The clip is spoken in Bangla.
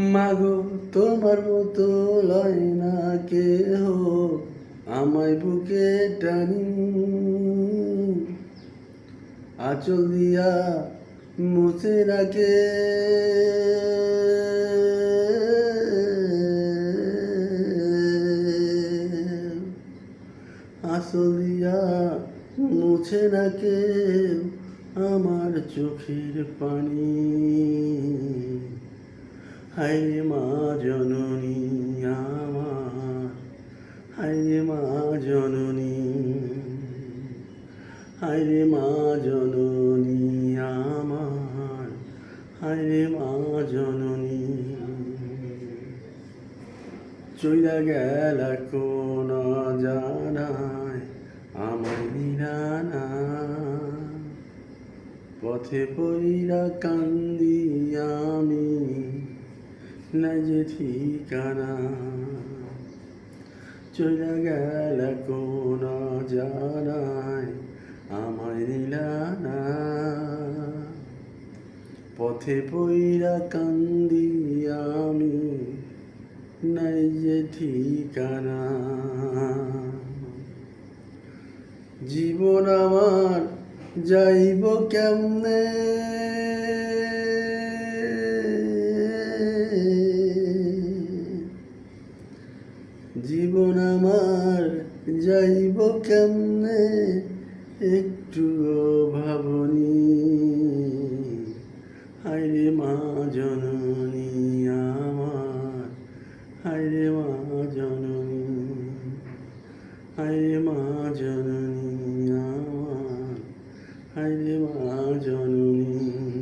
মাগো, তোমার মতো লয় না কেহ, আমায় বুকে টানি। আচল দিয়া মুছে রাখে। আসল দিয়া মুছে কেউ আমার চোখের পানি। হাইরে মা জননী আমার হাইরে মা জননী হাইরে মা জননী আমার হাইরে মা জননী। চইলা গেল কোন জানায় আমার নিরানা পথে পইরা কান্দি আমি। না যে ঠিকানা। চলে গেল কোন জানায় আমায় নিলানা পথে পইরা কান্দি আমি নাই যে ঠিকানা। জীবন আমার যাইব কেমনে? জীবন আমার যাইব কেমনে? একটু ভাবনি হাইরে মা জননী আমার হাইরে মা জননী হাইরে মা জননী আমার হাইরে মা জননী।